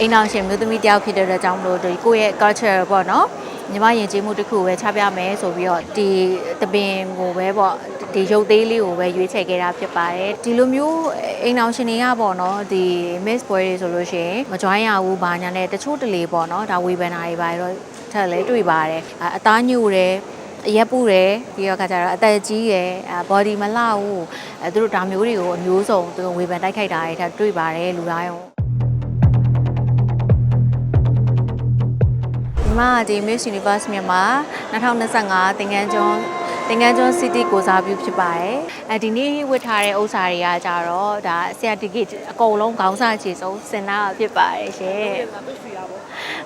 အိမ်အောင်ရှင်မျိုးသမီးတယောက်ဖြစ်တဲ့အတွက်ကြောင့်မလို့ဒီကိုယ့်ရဲ့ culture ပေါ့နော်ညီမယဉ်ကျေးမှုတစ်ခုကိုပဲချပြမယ်ဆိုပြီးတော့ဒီတပင်ကိုပဲပေါ့ဒီရုပ်သေးလေးကိုပဲရွေးချယ်ခဲ့တာဖြစ်ပါတယ်ဒီလိုမျိုးအိမ်အောင်ရှင်တွေကပေါ့နော်ဒီ miss ပွဲတွေဆိုလို့ရှိရင်မ join ရဘူးဘာညာနဲ့တချို့တလေပေါ့နော်ဒါဝေဘန်နာတွေပါတော့ထက်လဲတွေ့ပါတယ်အအသားညို့တယ်အရက်ပူတယ်ပြီးတော့ခါကျတော့အသက်ကြီးရယ်အဲ body မလှဘူးအဲသူတို့ဒါမျိုးတွေကိုအမျိုးစုံသူတို့ဝေဖန်တိုက်ခိုက်တာတွေထပ်တွေ့ပါတယ်လူတိုင်း ရောဒီမှာဒီ Miss Universe မြန်မာ2025သင်္ကန်းကျွန်းသင်္ကန်းကျွန်း City ကိုစားပြုဖြစ်ပါတယ်အဲဒီနေ့ဝတ်ထားတဲ့ဥစ္စာတွေကကြတော့ဒါဆရာတီကစ်အကုန်လုံးခေါင်းစားချေဆုံးစင်နာဖြစ်ပါတယ်ရှင်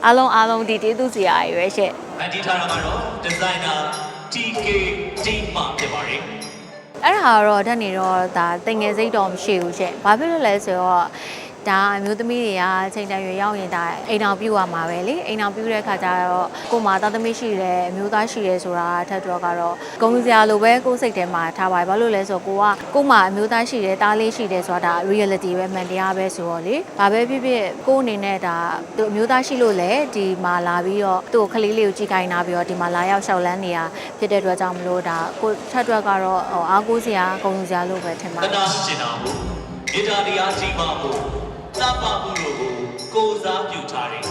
အားလုံးအားလုံးဒီတေးသူစရာရွယ်ရှင့်ဖန်တီးထားတာကတော့ designer TK Team မှဖြစ်ပါတယ်အဲ့ဒါကတော့ဓာတ်နေတော့ဒါတင်ငယ်စိတ်တော့မရှိဘူးရှင့်။ဘာဖြစ်လို့လဲဆိုတော့ ဒါအမျိုးသမီးတွေကချိန်တန်ရွယ်ရောက်ရင်ဒါအိမ်အောင်ပြုတ်ရမှာပဲလေအိမ်အောင်ပြုတ်တဲ့ခါကျတော့ကို့မှာသားသမီးရှိတယ်အမျိုးသားရှိတယ်ဆိုတာထက်တော့ကတော့ဂုံစရာလိုပဲကိုယ်စိတ်ထဲမှာထားပါဘာလို့လဲဆိုတော့ကိုကကို့မှာအမျိုးသားရှိတယ်သားလေးရှိတယ်ဆိုတာဒါ reality ပဲမှန်တရားပဲဆိုတော့လေဘာပဲဖြစ်ဖြစ်ကို့အနေနဲ့ဒါသူအမျိုးသားရှိလို့လေဒီမှာလာပြီးတော့သူ့ကိုခလေးလေးကိုကြည့်ခိုင်းတာပြီးတော့ဒီမှာလာရောက်ရှောက်လန်းနေတာဖြစ်တဲ့အတွက်ကြောင့်မလို့ဒါကိုထက်တော့ကတော့ဟိုအားကိုးစရာဂုံစရာလို့ပဲထင်ပါတတယ်နာကျင်တာမှုမေတ္တာတရားကြီးပါမှု သဗ္ဗမှုတို့ကိုကိုယ်စားပြုထားတယ်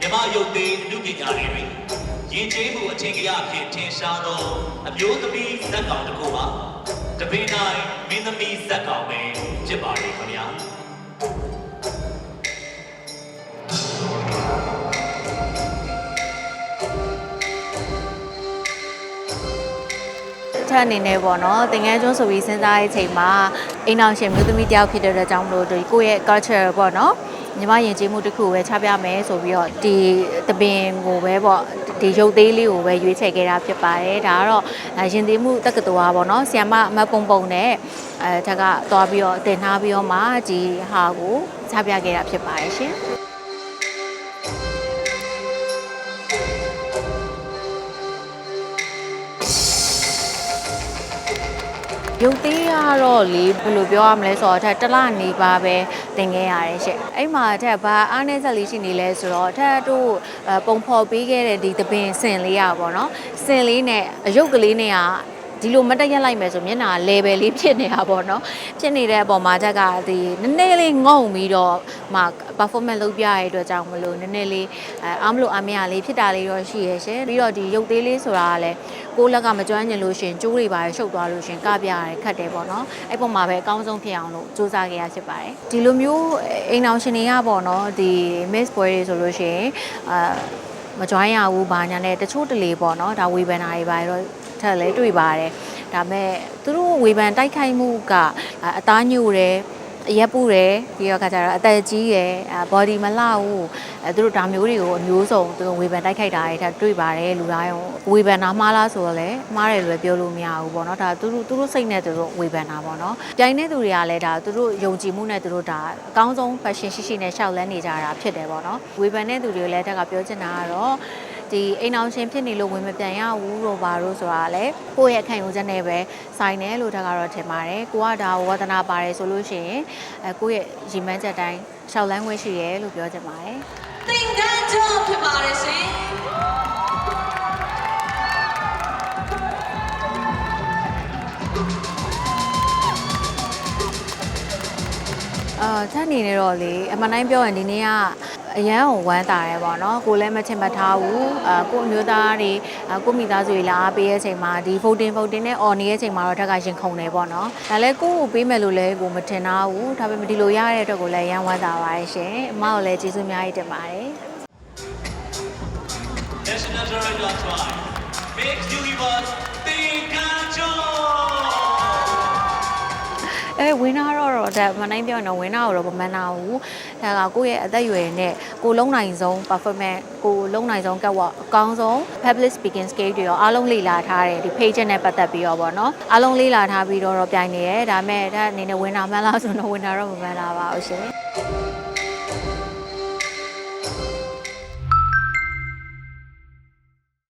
မြမယုတ်သေးအမှုပညာတွေတွင်ယဉ်ကျေးမှုအထင်ကြီးအဖြစ်ထင်ရှားသောအမျိုးသမီးဇက်ကောင်တစ်ခုပါတပင်းတိုင်းမင်းသမီးဇက်ကောင်ပဲဖြစ်ပါတယ်ခင်ဗျာထက်အနေနဲ့ပေါ့နော်သင်ငန်းကျွန်းဆိုပြီးစဉ်းစားတဲ့အချိန်မှာ အိမ်အောင်ရှင်မျိုးသမီးတယောက်ဖြစ်တဲ့အတွက်ကြောင့်မလို့ဒီကိုယ့်ရဲ့ culture ပေါ့နော်ညီမယဉ်ကျေးမှုတစ်ခုကိုပဲချပြမယ်ဆိုပြီးတော့ဒီတပင်ကိုပဲပေါ့ဒီရုပ်သေးလေးကိုပဲရွေးချယ်ခဲ့တာဖြစ်ပါတယ်ဒါကတော့အဲယဉ်ကျေးမှုတက္ကသိုလ်ပါပေါ့နော်ဆီယမအမတ်ပုံပုံနဲ့အဲထက်ကသွားပြီးတော့တင်ထားပြီးတော့မှဒီဟာကိုချပြခဲ့တာဖြစ်ပါတယ်ရှင် ရုပ်သေးရတော့လေဘယ်လိုပြောရမလဲဆိုတော့အထက်တလနေပါပဲတင်ခဲ့ရတယ်ရှင့်အဲ့မှာအထက်ဘာအားနည်းချက်လေးရှိနေလဲဆိုတော့အထက်တို့ပုံဖော်ပေးခဲ့တဲ့ဒီသပင်စင်လေးရပါတော့နော်စင်လေးနဲ့အယုတ်ကလေးနဲ့က ဒီလိုမတက်ရက်လိုက်မယ်ဆိုမျက်နှာ level လေးဖြစ်နေတာပေါ့နော်ဖြစ်နေတဲ့အပေါ်မှာတက်ကဒီနည်းနည်းလေးငုံပြီးတော့မှ performance လုပ်ပြရတဲ့အတွက်ကြောင့်မလို့နည်းနည်းလေးအဲအားမလို့အမေရလေးဖြစ်တာလေးတော့ရှိရဲ့ရှင်ပြီးတော့ဒီရုပ်သေးလေးဆိုတာကလည်းကိုယ့်လက်ကမကျွမ်းကျင်လို့ရှရင်ကျိုးတွေပါရှုပ်သွားလို့ရှရင်ကပြရတယ်ခတ်တယ်ပေါ့နော်အဲ့ပုံမှာပဲအကောင်းဆုံးဖြစ်အောင်လို့စူးစမ်းခဲ့ရဖြစ်ပါတယ်ဒီလိုမျိုးအိမ်အောင်ရှင်တွေကပေါ့နော်ဒီ miss ပွဲတွေဆိုလို့ရှရင်အာမ join ရဘူးဘာညာနဲ့တချို့တလေပေါ့နော်ဒါဝေဘန်နာတွေပါတော့ ထက်လဲတွေ့ပါတယ်ဒါပေမဲ့သူတို့ဝေဘန်တိုက်ခိုက်မှုကအသားညို့တယ်အရက်ပူတယ်ပြီးတော့ခါကျတော့အသက်ကြီးရယ်အဲ body မလှဘူးအဲသူတို့ဒါမျိုးတွေကိုအမျိုးစုံသူတို့ဝေဖန်တိုက်ခိုက်တာတွေထပ်တွေ့ပါတယ်လူတိုင်းရောဝေဖန်တာမှားလားဆိုတော့လေမှားတယ်လို့လည်းပြောလို့မရဘူးပေါ့နော်ဒါသူတို့သူတို့စိတ်နဲ့သူတို့ဝေဖန်တာပေါ့နော်ပြိုင်တဲ့သူတွေကလည်းဒါသူတို့ယုံကြည်မှုနဲ့သူတို့ဒါအကောင်းဆုံး fashion ရှိရှိနဲ့ရှောက်လန်းနေကြတာဖြစ်တယ်ပေါ့နော်ဝေဖန်တဲ့သူတွေကိုလည်းတက်ကပြောချင်တာကတော့ ဒီအိမ်အောင်ရှင်ဖြစ်နေလို့ဝင်မပြန်ရဘူးတော့ဘာလို့ဆိုတာလေကိုယ့်ရဲ့ခံယူချက်နဲ့ပဲဆိုင်တယ်လို့တက်ကတော့ထင်ပါတယ်ကိုကဒါဝဒနာပါတယ်ဆိုလို့ရှိရင်အဲကိုယ့်ရဲ့ရည်မှန်းချက်တိုင်းရှောက်လန်းခွင့်ရှိရဲလို့ပြောချင်ပါတယ်သင်္ကန်းကျောင်းဖြစ်ပါတယ်ရှင်အာထပ်နေနေတော့လေအမှန်တိုင်းပြောရင်ဒီနေ့က အရန်ကိုဝမ်းတာရဲပေါ့နော်ကိုလည်းမချင်မထားဘူးအာကိုအမျိုးသားတွေအာကိုမိသားစုတွေလာအားပေးရဲ့အချိန်မှာဒီ voting voting နဲ့ on နေရဲ့အချိန်မှာတော့ထက်ကရင်ခုန်တယ်ပေါ့နော်ဒါလည်းကိုကိုပေးမယ်လို့လည်းကိုမထင်ထားဘူးဒါပေမဲ့ဒီလိုရတဲ့အတွက်ကိုလည်းရန်ဝမ်းတာပါရဲ့ရှင်အမကိုလည်းကျေးဇူးအများကြီးတင်ပါတယ် National Director Tribe Mix Universe သင်္ကန်းကျောင်းအဲဝင်းနာတော့တော့ဒါမနိုင်ပြောရင်တော့ဝင်းနာတော့မမှန်တာဘူး ဒါကကိုယ့်ရဲ့အသက်အရွယ်နဲ့ကိုလုံးနိုင်ဆုံး performance ကိုလုံးနိုင်ဆုံးကတ်ဝအကောင်းဆုံး public speaking skill တွေရောအားလုံးလေ့လာထားတယ်ဒီ page နဲ့ပတ်သက်ပြီးတော့ဗောနော်အားလုံးလေ့လာထားပြီးတော့တော့ပြိုင်နေရဲဒါပေမဲ့ဒါအနေနဲ့ဝင်းနာမှန်းလားဆိုတော့ဝင်းနာတော့မမှန်တာပါဘူးရှင်